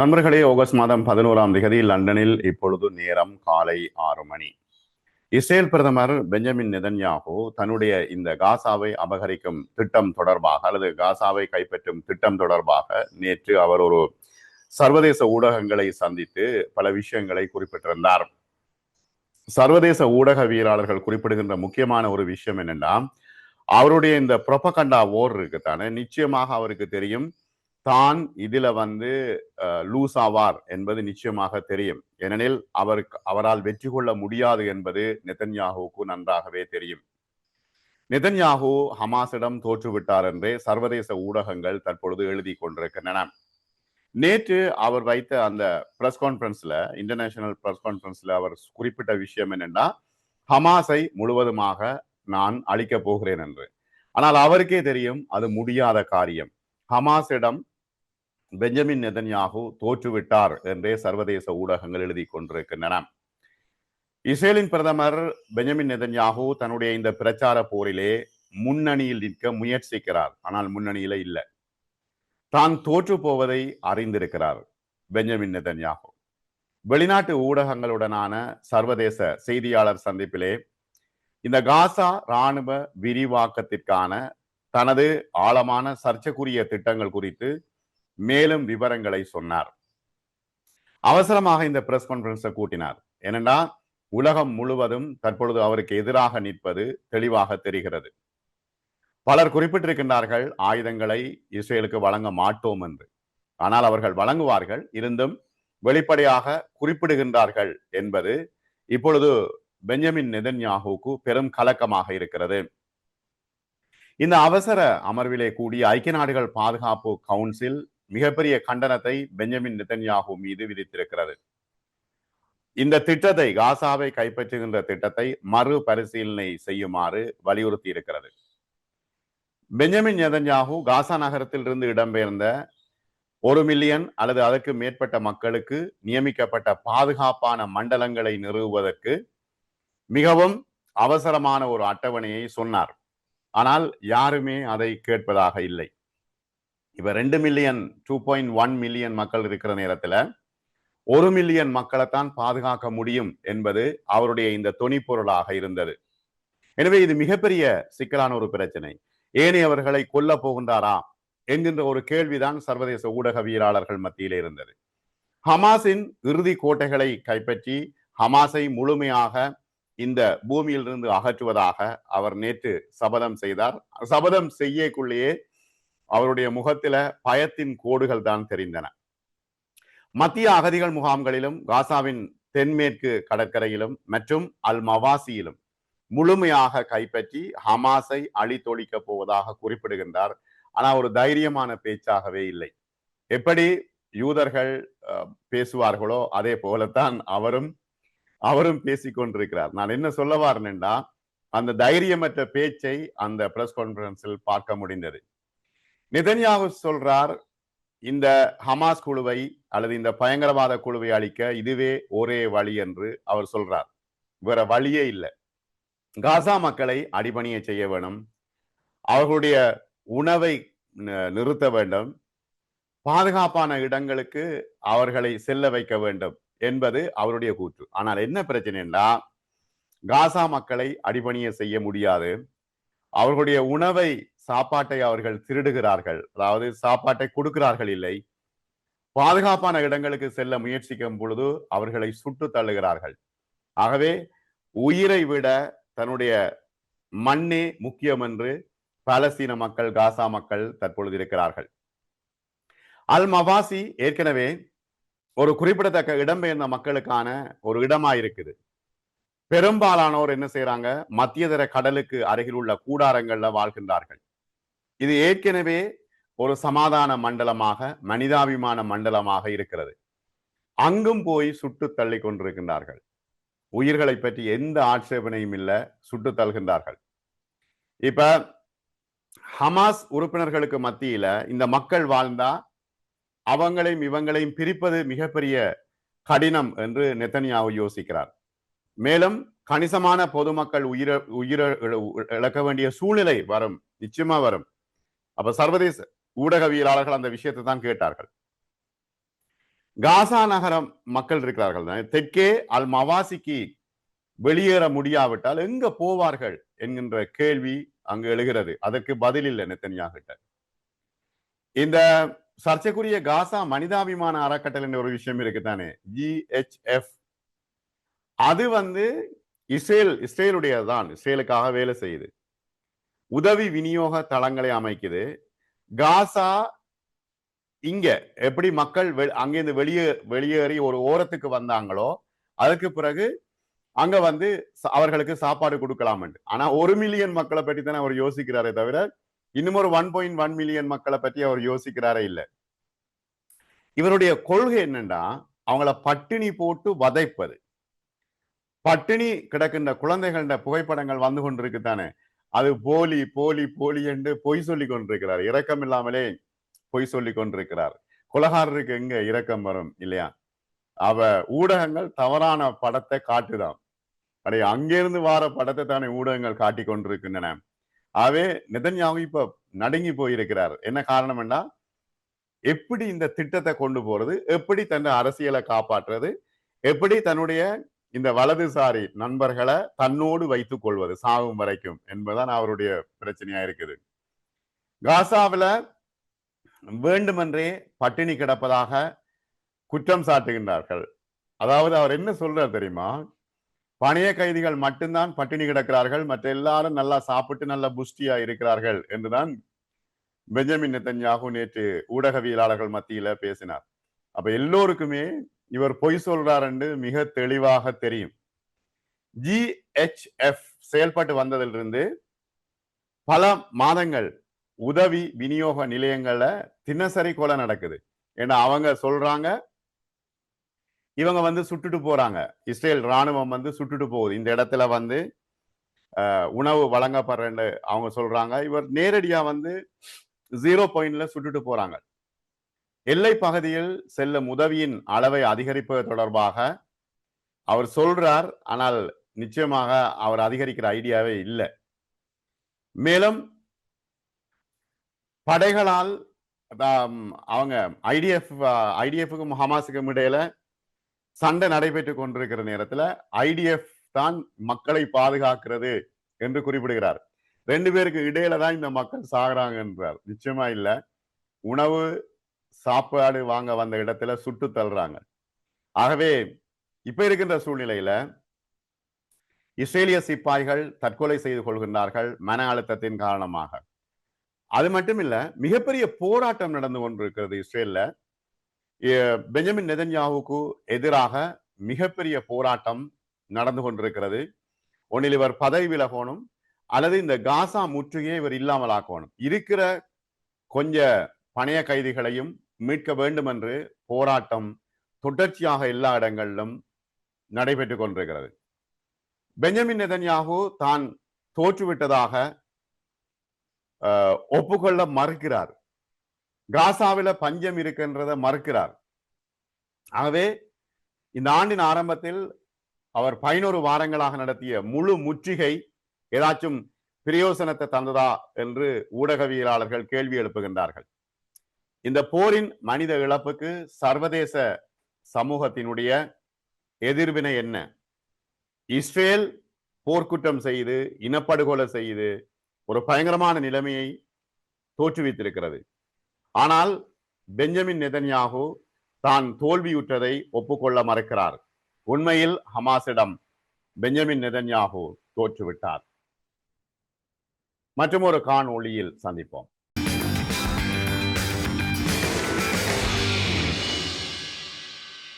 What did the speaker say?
நண்பர்களே ஆகஸ்ட் மாதம் பதினோராம் தேதி லண்டனில் இப்பொழுது நேரம் காலை ஆறு மணி. இஸ்ரேல் பிரதமர் பெஞ்சமின் நெதன்யாகு தன்னுடைய இந்த காசாவை அபகரிக்கும் திட்டம் தொடர்பாக அல்லது காசாவை கைப்பற்றும் திட்டம் தொடர்பாக நேற்று அவர் ஒரு சர்வதேச ஊடகங்களை சந்தித்து பல விஷயங்களை குறிப்பிட்டிருந்தார். சர்வதேச ஊடகவியலாளர்கள் குறிப்பிடுகின்ற முக்கியமான ஒரு விஷயம் என்னென்னா அவருடைய இந்த புரொபகண்டா ஓர் இருக்குத்தானே நிச்சயமாக அவருக்கு தெரியும். தான் இதுல வந்து லூஸ் ஆவார் என்பது நிச்சயமாக தெரியும். ஏனெனில் அவருக்கு அவரால் வெற்றி கொள்ள முடியாது என்பது நெதன்யாகுவுக்கு நன்றாகவே தெரியும். நெதன்யாகு ஹமாஸிடம் தோற்றுவிட்டார் என்றே சர்வதேச ஊடகங்கள் தற்பொழுது எழுதி கொண்டிருக்கின்றன. நேற்று அவர் வைத்த அந்த பிரஸ் கான்பரன்ஸ்ல இன்டர்நேஷனல் பிரஸ் கான்பரன்ஸ்ல அவர் குறிப்பிட்ட விஷயம் என்னென்னா ஹமாஸை முழுவதுமாக நான் அழிக்கப் போகிறேன் என்று. ஆனால் அவருக்கே தெரியும் அது முடியாத காரியம். ஹமாஸிடம் பெஞ்சமின் நெதன்யாகு தோற்றுவிட்டார் என்றே சர்வதேச ஊடகங்கள் எழுதி கொண்டிருக்கின்றன. இஸ்ரேலின் பிரதமர் பெஞ்சமின் நெதன்யாகு தன்னுடைய இந்த பிரச்சார போரிலே முன்னணியில் நிற்க முயற்சிக்கிறார். ஆனால் முன்னணியில இல்லை. தான் தோற்று போவதை அறிந்திருக்கிறார் பெஞ்சமின் நெதன்யாகு. வெளிநாட்டு ஊடகங்களுடனான சர்வதேச செய்தியாளர் சந்திப்பிலே இந்த காசா இராணுவ விரிவாக்கத்திற்கான தனது ஆழமான சர்ச்சைக்குரிய திட்டங்கள் குறித்து மேலும் விவரங்களை சொன்னார். அவசரமாக இந்த பிரஸ் கான்பரன்ஸை கூட்டினார். ஏனென்றா உலகம் முழுவதும் தற்பொழுது அவருக்கு எதிராக நிற்பது தெளிவாக தெரிகிறது. பலர் குறிப்பிட்டிருக்கின்றார்கள் ஆயுதங்களை இஸ்ரேலுக்கு வழங்க மாட்டோம் என்று. ஆனால் அவர்கள் வழங்குவார்கள் இருந்தும் வெளிப்படையாக குறிப்பிடுகின்றார்கள் என்பது இப்பொழுது பெஞ்சமின் நெதன்யாகுக்கு பெரும் கலக்கமாக இருக்கிறது. இந்த அவசர அமர்விலே கூடிய ஐக்கிய நாடுகள் பாதுகாப்பு கவுன்சில் மிகப்பெரிய கண்டனத்தை பெஞ்சமின் நிதன்யாகு மீது விதித்திருக்கிறது. இந்த திட்டத்தை காசாவை கைப்பற்றுகின்ற திட்டத்தை மறு பரிசீலனை செய்யுமாறு வலியுறுத்தி இருக்கிறது பெஞ்சமின் நெதன்யாகு காசா நகரத்தில் இருந்து இடம்பெயர்ந்த ஒரு மில்லியன் அல்லது அதற்கு மேற்பட்ட மக்களுக்கு நியமிக்கப்பட்ட பாதுகாப்பான மண்டலங்களை நிறுவுவதற்கு மிகவும் அவசரமான ஒரு அட்டவணையை சொன்னார். ஆனால் யாருமே அதை கேட்பதாக இல்லை. இப்போ ரெண்டு million two point one million மக்கள் இருக்கிற நேரத்துல ஒரு மில்லியன் மக்களைத்தான் பாதுகாக்க முடியும் என்பது அவருடைய இந்த துணிப்பொருளாக இருந்தது. எனவே இது மிகப்பெரிய சிக்கலான ஒரு பிரச்சனை. ஏனையவர்களை கொல்ல போகின்றாரா என்கின்ற ஒரு கேள்விதான் சர்வதேச ஊடகவியலாளர்கள் மத்தியிலே இருந்தது. ஹமாஸின் இறுதி கோட்டைகளை கைப்பற்றி ஹமாஸை முழுமையாக இந்த பூமியிலிருந்து அகற்றுவதாக அவர் நேற்று சபதம் செய்தார். சபதம் செய்யக்குள்ளேயே அவருடைய முகத்தில பயத்தின் கோடுகள் தான் தெரிந்தன. மத்திய அகதிகள் முகாம்களிலும் காசாவின் தென்மேற்கு கடற்கரையிலும் மற்றும் அல் மவாசியிலும் முழுமையாக கைப்பற்றி ஹமாஸை அழித்தொழிக்க போவதாக குறிப்பிடுகின்றார். ஆனால் ஒரு தைரியமான பேச்சாகவே இல்லை. எப்படி யூதர்கள் பேசுவார்களோ அதே போலத்தான் அவரும் அவரும் பேசிக்கொண்டிருக்கிறார். நான் என்ன சொல்ல வாரேன்னா அந்த தைரியமற்ற பேச்சை அந்த பிரஸ் கான்பரன்ஸில் பார்க்க முடிந்தது. நிதன்யாவு சொல்றார் இந்த ஹமாஸ் குழுவை அல்லது இந்த பயங்கரவாத குழுவை அழிக்க இதுவே ஒரே வழி என்று அவர் சொல்றார். வேற வழியே இல்லை. காசா மக்களை அடிபணிய செய்ய வேணும். அவர்களுடைய உணவை நிறுத்த வேண்டும். பாதுகாப்பான இடங்களுக்கு அவர்களை செல்ல வைக்க வேண்டும் என்பது அவருடைய கூற்று. ஆனால் என்ன பிரச்சனைன்னா காசா மக்களை அடிபணிய செய்ய முடியாது. அவர்களுடைய உணவை சாப்பாட்டை அவர்கள் திருடுகிறார்கள். அதாவது சாப்பாட்டை கொடுக்கிறார்கள் இல்லை. பாதுகாப்பான இடங்களுக்கு செல்ல முயற்சிக்கும் பொழுது அவர்களை சுட்டு தள்ளுகிறார்கள். ஆகவே உயிரை விட தன்னுடைய மண்ணே முக்கியம் என்று பாலஸ்தீன மக்கள் காசா மக்கள் தற்பொழுது இருக்கிறார்கள். அல் மவாசி ஏற்கனவே ஒரு குறிப்பிடத்தக்க இடம்பெயர்ந்த மக்களுக்கான ஒரு இடமா இருக்குது பெரும்பாலானோர் என்ன செய்யறாங்க மத்தியதர கடலுக்கு அருகில் உள்ள கூடாரங்கள்ல வாழ்கின்றார்கள். இது ஏற்கனவே ஒரு சமாதான மண்டலமாக மனிதாபிமான மண்டலமாக இருக்கிறது. அங்கும் போய் சுட்டு தள்ளி கொண்டிருக்கின்றார்கள். உயிர்களை பற்றி எந்த ஆட்சேபனையும் இல்லை சுட்டு தள்ளுகின்றார்கள். இப்ப ஹமாஸ் உறுப்பினர்களுக்கு மத்தியில இந்த மக்கள் வாழ்ந்தா அவங்களையும் இவங்களையும் பிரிப்பது மிகப்பெரிய கடினம் என்று நெத்தனியாவை யோசிக்கிறார். மேலும் கணிசமான பொதுமக்கள் உயிர உயிர இழக்க வேண்டிய சூழ்நிலை வரும் நிச்சயமா வரும். அப்ப சர்வதேச ஊடகவியலாளர்கள் அந்த விஷயத்தை தான் கேட்டார்கள். காசா நகரம் மக்கள் இருக்கிறார்கள் தெற்கே அல் மவாசிக்கு வெளியேற முடியாவிட்டால் எங்க போவார்கள் என்கின்ற கேள்வி அங்கு எழுகிறது. அதற்கு பதில் இல்லை நெத்தன்யாகிட்ட. இந்த சர்ச்சைக்குரிய காசா மனிதாபிமான அறக்கட்டளை என்ற ஒரு விஷயம் இருக்குதானே ஜிஹெச்எஃப் அது வந்து இஸ்ரேல் இஸ்ரேலுடையதான் இஸ்ரேலுக்காக வேலை செய்யுது. உதவி விநியோக தளங்களை அமைக்குது. காசா இங்க எப்படி மக்கள் வெ- அங்கிருந்து வெளியே வெளியேறி ஒரு ஓரத்துக்கு வந்தாங்களோ அதுக்கு பிறகு அங்க வந்து அவர்களுக்கு சாப்பாடு கொடுக்கலாம் ஆனா ஒரு மில்லியன் மக்களை பற்றி தானே அவர் யோசிக்கிறாரே தவிர இன்னும் ஒரு ஒன் பாயிண்ட் ஒன் மில்லியன் மக்களை பற்றி அவர் யோசிக்கிறாரே இல்ல. இவருடைய கொள்கை என்னன்னா அவங்கள பட்டினி போட்டு வதைப்பது. பட்டினி கிடக்கின்ற குழந்தைகள புகைப்படங்கள் வந்து கொண்டிருக்கு தானே. அது போலி போலி போலி என்று பொய் சொல்லி கொண்டிருக்கிறார். இரக்கம் இல்லாமலே பொய் சொல்லி கொண்டிருக்கிறார். குலகாரருக்கு எங்க இரக்கம் வரும் இல்லையா? அவ ஊடகங்கள் தவறான படத்தை காட்டுதான் அடைய அங்கிருந்து வார படத்தை தானே ஊடகங்கள் காட்டி கொண்டிருக்கின்றன. ஆகவே நிதன்யாவும் இப்ப நடுங்கி போயிருக்கிறார். என்ன காரணம் காரணம்னா எப்படி இந்த திட்டத்தை கொண்டு போறது? எப்படி தன் அரசியலை காப்பாற்றுறது? எப்படி தன்னுடைய இந்த வலதுசாரி நண்பர்களை தன்னோடு வைத்துக் கொள்வது சாகும் வரைக்கும் என்பதுதான் அவருடைய பிரச்சனையா இருக்குது. காசாவில் வேண்டுமென்றே பட்டினி கிடப்பதாக குற்றம் சாட்டுகின்றார்கள். அதாவது அவர் என்ன சொல்றார் தெரியுமா? பணைய கைதிகள் மட்டும்தான் பட்டினி கிடக்கிறார்கள் மற்ற எல்லாரும் நல்லா சாப்பிட்டு நல்லா புஷ்டியா இருக்கிறார்கள் என்றுதான் பெஞ்சமின் நெத்தன்யாகு நேற்று ஊடகவியலாளர்கள் மத்தியில பேசினார். அப்ப எல்லோருக்குமே இவர் பொய் சொல்றார் என்று மிக தெளிவாக தெரியும். ஜிஹெச்எஃப் செயல்பட்டு வந்ததிலிருந்து பல மாதங்கள் உதவி விநியோக நிலையங்கள்ல தினசரி கொலை நடக்குது. ஏன்னா அவங்க சொல்றாங்க இவங்க வந்து சுட்டுட்டு போறாங்க. இஸ்ரேல் ராணுவம் வந்து சுட்டுட்டு போகுது. இந்த இடத்துல வந்து உணவு வழங்கப்படுறேன்னு அவங்க சொல்றாங்க. இவர் நேரடியா வந்து ஜீரோ பாயிண்ட்ல சுட்டுட்டு போறாங்க. எல்லை பகுதியில் செல்லும் உதவியின் அளவை அதிகரிப்பது தொடர்பாக அவர் சொல்றார் ஆனால் நிச்சயமாக அவர் அதிகரிக்கிற ஐடியாவே இல்லை. மேலும் படைகளால் அவங்க ஐடிஎஃப் ஐடிஎஃப்க்கும் ஹமாஸுக்கும் இடையில சண்டை நடைபெற்று கொண்டிருக்கிற நேரத்துல ஐடிஎஃப் தான் மக்களை பாதுகாக்கிறது என்று குறிப்பிடுகிறார். ரெண்டு பேருக்கு இடையில தான் இந்த மக்கள் சாகுறாங்க என்றார் நிச்சயமா இல்ல. உணவு சாப்பாடு வாங்க வந்த இடத்துல சுட்டு தள்ளுறாங்க. ஆகவே இப்ப இருக்கின்ற சூழ்நிலையில இஸ்ரேலிய சிப்பாய்கள் தற்கொலை செய்து கொள்கின்றார்கள் மன அழுத்தத்தின் காரணமாக. அது மட்டும் இல்ல மிகப்பெரிய போராட்டம் நடந்து கொண்டிருக்கிறது இஸ்ரேல்ல. பெஞ்சமின் நெதன்யாவுக்கு எதிராக மிகப்பெரிய போராட்டம் நடந்து கொண்டிருக்கிறது. ஒன்றில் இவர் பதவி விலகணும் அல்லது இந்த காசா முற்றுகையை இவர் இல்லாமல் ஆக்கணும் இருக்கிற கொஞ்ச பணைய கைதிகளையும் மீட்க வேண்டும் என்று போராட்டம் தொடர்ச்சியாக எல்லா இடங்களிலும் நடைபெற்றுக் கொண்டிருக்கிறது. பெஞ்சமின் நெதன்யாகு தான் தோற்றுவிட்டதாக ஒப்புக்கொள்ள மறுக்கிறார். காசாவில பஞ்சம் இருக்கின்றத மறுக்கிறார். ஆகவே இந்த ஆண்டின் ஆரம்பத்தில் அவர் பதினோரு வாரங்களாக நடத்திய முழு முற்றுகை ஏதாச்சும் பிரயோசனத்தை தந்ததா என்று ஊடகவியலாளர்கள் கேள்வி எழுப்புகின்றார்கள். இந்த போரின் மனித இழப்புக்கு சர்வதேச சமூகத்தினுடைய எதிர்வினை என்ன? இஸ்ரேல் போர்க்குற்றம் செய்து இனப்படுகொலை செய்து ஒரு பயங்கரமான நிலைமையை தோற்றுவித்திருக்கிறது. ஆனால் பெஞ்சமின் நெதன்யாகு தான் தோல்வியுற்றதை ஒப்புக்கொள்ள மறுக்கிறார். உண்மையில் ஹமாஸிடம் பெஞ்சமின் நெதன்யாகு தோற்றுவிட்டார். மற்றும் ஒரு காணொளியில் சந்திப்போம்.